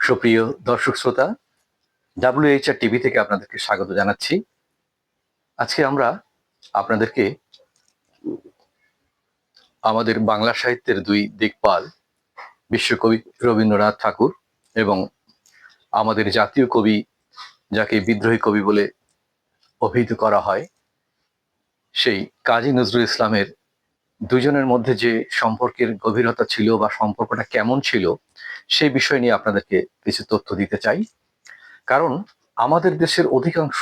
সুপ্রিয় দর্শক শ্রোতা ডাব্লিউএইচআর টিভি থেকে আপনাদেরকে স্বাগত জানাচ্ছি। আজকে আমরা আপনাদেরকে আমাদের বাংলা সাহিত্যের দুই দিকপাল, বিশ্বকবি রবীন্দ্রনাথ ঠাকুর এবং আমাদের জাতীয় কবি যাকে বিদ্রোহী কবি বলে অভিহিত করা হয়, সেই কাজী নজরুল ইসলামের দুজনের মধ্যে যে সম্পর্কের গভীরতা ছিল বা সম্পর্কটা কেমন ছিল সেই বিষয় নিয়ে আপনাদেরকে কিছু তথ্য দিতে চাই। কারণ আমাদের দেশের অধিকাংশ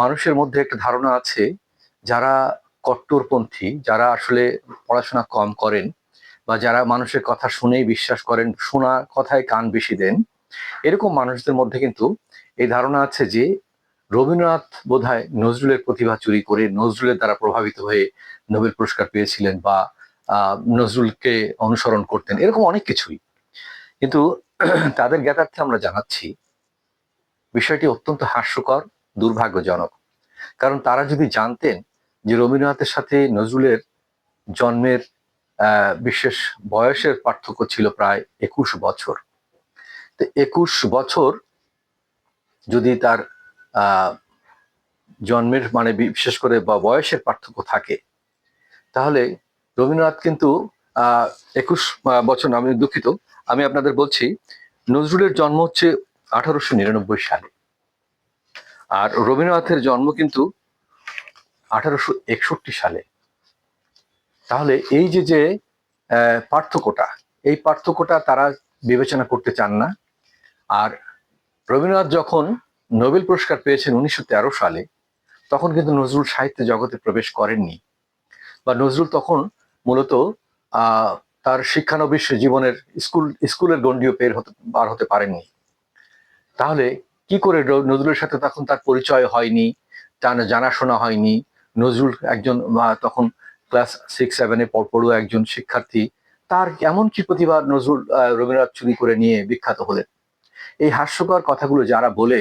মানুষের মধ্যে একটা ধারণা আছে, যারা কট্টরপন্থী, যারা আসলে পড়াশোনা কম করেন বা যারা মানুষের কথা শুনেই বিশ্বাস করেন শোনা কথায় কান বেশি দেন, এরকম মানুষদের মধ্যে কিন্তু এই ধারণা আছে যে রবীন্দ্রনাথ বোধহয় নজরুলের প্রতিভা চুরি করে নজরুলের দ্বারা প্রভাবিত হয়ে নোবেল পুরস্কার পেয়েছিলেন বা নজরুলকে অনুসরণ করতেন, এরকম অনেক কিছুই। কিন্তু তাদের জ্ঞাতার্থে আমরা জানাচ্ছি, বিষয়টি অত্যন্ত হাস্যকর, দুর্ভাগ্যজনক। কারণ তারা যদি জানতেন যে রবীন্দ্রনাথের সাথে নজরুলের জন্মের বিশেষ বয়সের পার্থক্য ছিল প্রায় একুশ বছর, তো একুশ বছর যদি তার জন্মের মানে বিশেষ করে বা বয়সের পার্থক্য থাকে, তাহলে রবীন্দ্রনাথ কিন্তু একুশ বছর আমি দুঃখিত। আমি আপনাদের বলছি, নজরুলের জন্ম হচ্ছে আঠারোশো নিরানব্বই সালে। আর রবীন্দ্রনাথের জন্ম কিন্তু আঠারোশো একষট্টি সালে। তাহলে এই যে যে পার্থক্যটা, এই পার্থক্যটা তারা বিবেচনা করতে চান না। আর রবীন্দ্রনাথ যখন নোবেল পুরস্কার পেয়েছেন উনিশশো তেরো সালে, তখন কিন্তু নজরুল সাহিত্য জগতে প্রবেশ করেননি। বা নজরুল তখন মূলত তার শিক্ষানবিশ জীবনের স্কুল, স্কুলের গণ্ডিও পের হতে, বার হতে পারেননি তাহলে কি করে নজরুলের সাথে তখন তার পরিচয় হয়নি, তার জানাশোনা হয়নি? নজরুল একজন তখন ক্লাস সিক্স সেভেনে পড়ুয়া একজন শিক্ষার্থী। তার এমন কি প্রতিভা নজরুল রবীন্দ্রনাথ চুরি করে নিয়ে বিখ্যাত হলেন? এই হাস্যকর কথাগুলো যারা বলে,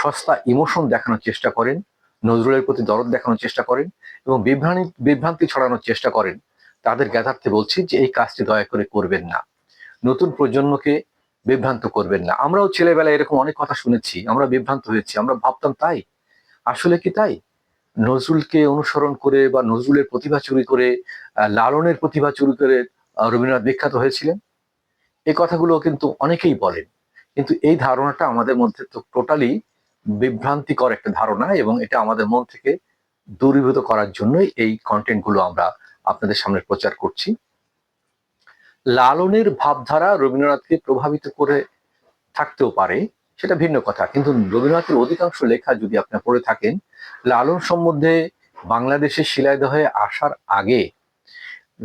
সস্তা ইমোশন দেখানোর চেষ্টা করেন, নজরুলের প্রতি দরদ দেখানোর চেষ্টা করেন এবং বিভ্রান্তি বিভ্রান্তি ছড়ানোর চেষ্টা করেন। তাদের জ্ঞাতার্থে বলছি যে এই কাজটি দয়া করে করবেন না। নতুন প্রজন্মকে বিভ্রান্ত করবেন না। আমরাও ছেলেবেলায় এরকম অনেক কথা শুনেছি, আমরা বিভ্রান্ত হয়েছি, আমরা ভাবতাম তাই। আসলে কি তাই? নজরুলকে অনুসরণ করে বা নজরুলের প্রতিভা চুরি করে লালনের প্রতিভা চুরি করে রবীন্দ্রনাথ বিখ্যাত হয়েছিলেন? এই কথাগুলো কিন্তু অনেকেই বলেন। কিন্তু এই ধারণাটা আমাদের মধ্যে তো টোটালি বিভ্রান্তিকর একটা ধারণা এবং এটা আমাদের মন থেকে দূরীভূত করার জন্যই এই কন্টেন্টগুলো আমরা আপনাদের সামনে প্রচার করছি। লালনের ভাবধারা রবীন্দ্রনাথকে প্রভাবিত করে থাকতেও পারে, সেটা ভিন্ন কথা। কিন্তু রবীন্দ্রনাথের অধিকাংশ লেখা যদি আপনার পড়ে থাকেন, লালন সম্বন্ধে বাংলাদেশে শিলাইদহে আসার আগে,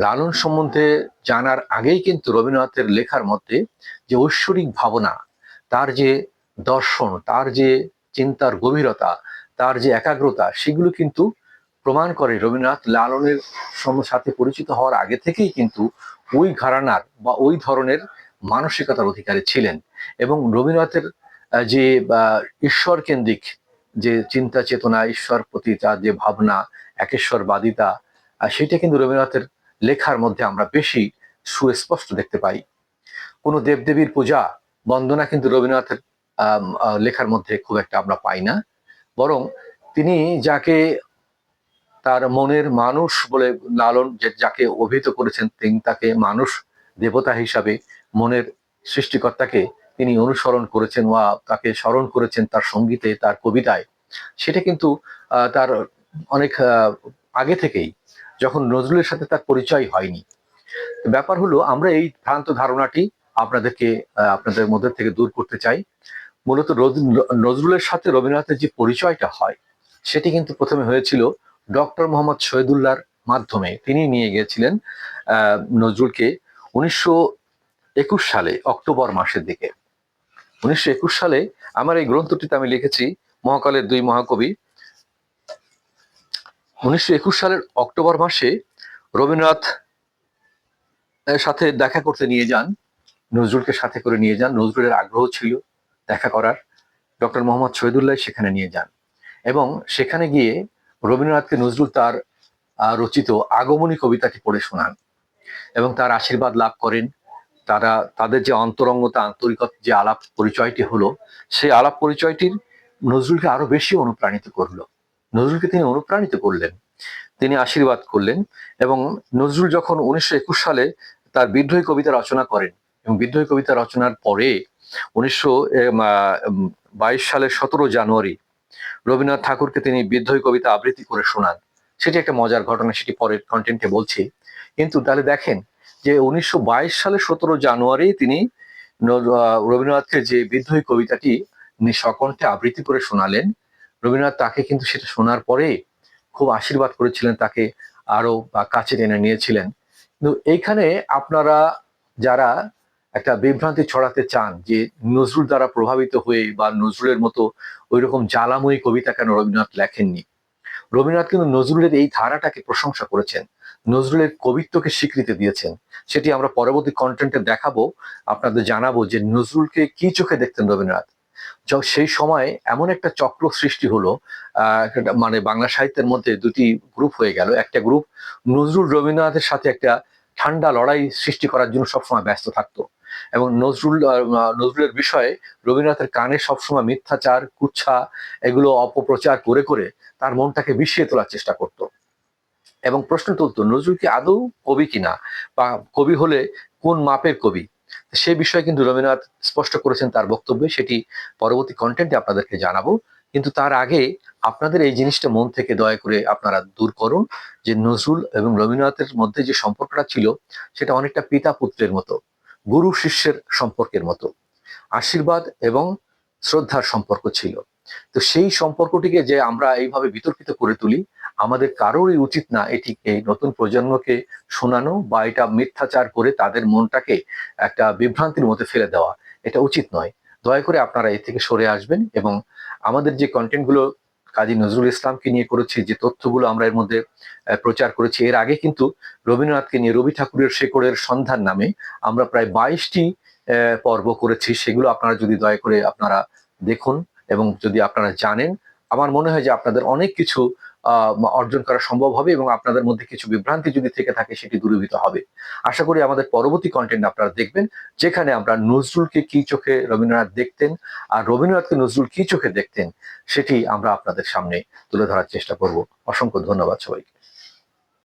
লালন সম্বন্ধে জানার আগেই কিন্তু রবীন্দ্রনাথের লেখার মধ্যে যে ঐশ্বরিক ভাবনা, তার যে দর্শন, তার যে চিন্তার গভীরতা, তার যে একাগ্রতা, সেগুলো কিন্তু প্রমাণ করে রবীন্দ্রনাথ লালনের সাথে পরিচিত হওয়ার আগে থেকেই কিন্তু ওই ঘরানার বা ওই ধরনের মানসিকতার অধিকারী ছিলেন এবং রবীন্দ্রনাথের যে ঈশ্বর কেন্দ্রিক যে চিন্তা চেতনা, ঈশ্বর প্রতি তার যে ভাবনা, একেশ্বরবাদিতা সেটা কিন্তু রবীন্দ্রনাথের লেখার মধ্যে আমরা বেশি সুস্পষ্ট দেখতে পাই। কোনো দেবদেবীর পূজা, বন্দনা কিন্তু রবীন্দ্রনাথের লেখার মধ্যে খুব একটা আমরা পাই না। বরং তিনি যাকে তার মনের মানুষ বলে লালন যে যাকে অভিহিত করেছেন তিনি তাকে মানুষ দেবতা হিসাবে মনের সৃষ্টিকর্তাকে তিনি অনুসরণ করেছেন বা তাকে স্মরণ করেছেন তার সঙ্গীতে, তার কবিতায়। সেটা কিন্তু তার অনেক আগে থেকেই যখন নজরুলের সাথে তার পরিচয় হয়নি। ব্যাপার হলো, আমরা এই ভ্রান্ত ধারণাটি আপনাদেরকে আপনাদের মধ্যে থেকে দূর করতে চাই। মূলত নজরুলের সাথে রবীন্দ্রনাথের যে পরিচয়টা হয়, সেটি কিন্তু প্রথমে হয়েছিল ডক্টর মোহাম্মদ শহীদুল্লাহর মাধ্যমে তিনি নিয়ে গিয়েছিলেন নজরুলকে উনিশশো একুশ সালে অক্টোবর মাসের দিকে। উনিশশো একুশ সালে আমার এই গ্রন্থটিতে আমি লিখেছি, মহাকালের দুই মহাকবি। উনিশশো একুশ সালের অক্টোবর মাসে রবীন্দ্রনাথ সাথে দেখা করতে নিয়ে যান, নজরুলকে সাথে করে নিয়ে যান। নজরুলের আগ্রহ ছিল দেখা করার। ডক্টর মোহাম্মদ শহীদুল্লাহ সেখানে নিয়ে যান এবং সেখানে গিয়ে রবীন্দ্রনাথকে নজরুল তার রচিত আগমনী কবিতাটি পড়ে শোনান এবং তার আশীর্বাদ লাভ করেন। তারা, তাদের যে অন্তরঙ্গতা, আন্তরিকতা, যে আলাপ পরিচয়টি হলো, সেই আলাপ পরিচয়টির নজরুলকে আরও বেশি অনুপ্রাণিত করল। নজরুলকে তিনি অনুপ্রাণিত করলেন, তিনি আশীর্বাদ করলেন এবং নজরুল যখন উনিশশো একুশ সালে তার বিদ্রোহী কবিতা রচনা করেন এবং বিদ্রোহী কবিতা রচনার পরে উনিশশো বাইশ সালের সতেরো জানুয়ারি রবীন্দ্রনাথ ঠাকুরকে তিনি বিদ্রোহী কবিতা আবৃত্তি করে শোনান। সেটি একটা মজার ঘটনা, সেটি পরের কন্টেন্টে বলছি। কিন্তু তাহলে দেখেন যে উনিশশো সালের সতেরো জানুয়ারি তিনি রবীন্দ্রনাথকে যে বিদ্রোহী কবিতাটি সকণ্ঠে আবৃত্তি করে শোনালেন, রবীন্দ্রনাথ তাকে কিন্তু সেটা শোনার পরে খুব আশীর্বাদ করেছিলেন, তাকে আরও বা কাছে টেনে নিয়েছিলেন। কিন্তু এইখানে আপনারা যারা একটা বিভ্রান্তি ছড়াতে চান যে নজরুল দ্বারা প্রভাবিত হয়ে বা নজরুলের মতো ওই রকম জ্বালাময়ী কবিতা কেন রবীন্দ্রনাথ লেখেননি? রবীন্দ্রনাথ কিন্তু নজরুলের এই ধারাটাকে প্রশংসা করেছেন। নজরুলের কবিত্বকে স্বীকৃতি দিয়েছেন। সেটি আমরা পরবর্তী কন্টেন্টে দেখাবো, আপনাদের জানাব যে নজরুলকে কি চোখে দেখতেন রবীন্দ্রনাথ? সেই সময় এমন একটা চক্র সৃষ্টি হলো মানে বাংলা সাহিত্যের মধ্যে দুটি গ্রুপ হয়ে গেল। একটা গ্রুপ নজরুল রবীন্দ্রনাথের সাথে একটা ঠান্ডা লড়াই সৃষ্টি করার জন্য সবসময় ব্যস্ত থাকতো। এবং নজরুল নজরুলের বিষয়ে রবীন্দ্রনাথের কানে সবসময় মিথ্যাচার, কুচ্ছা এগুলো অপপ্রচার করে করে তার মনটাকে বিষিয়ে তোলার চেষ্টা করত। এবং প্রশ্ন তুলতো, নজরুল কি আদৌ কবি কিনা? বা কবি হলে কোন মাপের কবি? সে বিষয়ে কিন্তু রবীন্দ্রনাথ স্পষ্ট করেছেন তার বক্তব্যে, সেটি পরবর্তী কন্টেন্টে আপনাদেরকে জানাব। কিন্তু তার আগে আপনাদের এই জিনিসটা মন থেকে দয়া করে আপনারা দূর করুন যে নজরুল এবং রবীন্দ্রনাথের মধ্যে যে সম্পর্কটা ছিল, সেটা অনেকটা পিতা পুত্রের মতো। গুরু শিষ্যের সম্পর্কের মতো। আশীর্বাদ এবং শ্রদ্ধার সম্পর্ক ছিল। তো সেই সম্পর্কটিকে যে আমরা এইভাবে বিতর্কিত করে তুলি, আমাদের কারোরই উচিত না এটি এই নতুন প্রজন্মকে শোনানো বা এটা মিথ্যাচার করে তাদের মনটাকে একটা বিভ্রান্তির মধ্যে ফেলে দেওয়া, এটা উচিত নয়। দয়া করে আপনারা এ থেকে সরে আসবেন এবং আমাদের যে কন্টেন্টগুলো কাজী নজরুল ইসলামকে নিয়ে করেছি, যে তথ্যগুলো আমরা এর মধ্যে প্রচার করেছি। এর আগে কিন্তু রবীন্দ্রনাথকে নিয়ে রবি ঠাকুরের শেকড়ের সন্ধান নামে আমরা প্রায় বাইশটি পর্ব করেছি। সেগুলো আপনারা যদি দয়া করে আপনারা দেখুন এবং যদি আপনারা জানেন, আমার মনে হয় যে আপনাদের অনেক কিছু অর্জন করা সম্ভব হবে এবং আপনাদের মধ্যে কিছু বিভ্রান্তি যদি থেকে থাকে, সেটি দূরীভূত হবে। আশা করি আমাদের পরবর্তী কন্টেন্ট আপনারা দেখবেন, যেখানে আমরা নজরুলকে কি চোখে রবীন্দ্রনাথ দেখতেন আর রবীন্দ্রনাথকে নজরুল কি চোখে দেখতেন, সেটি আমরা আপনাদের সামনে তুলে ধরার চেষ্টা করব। অসংখ্য ধন্যবাদ সবাইকে।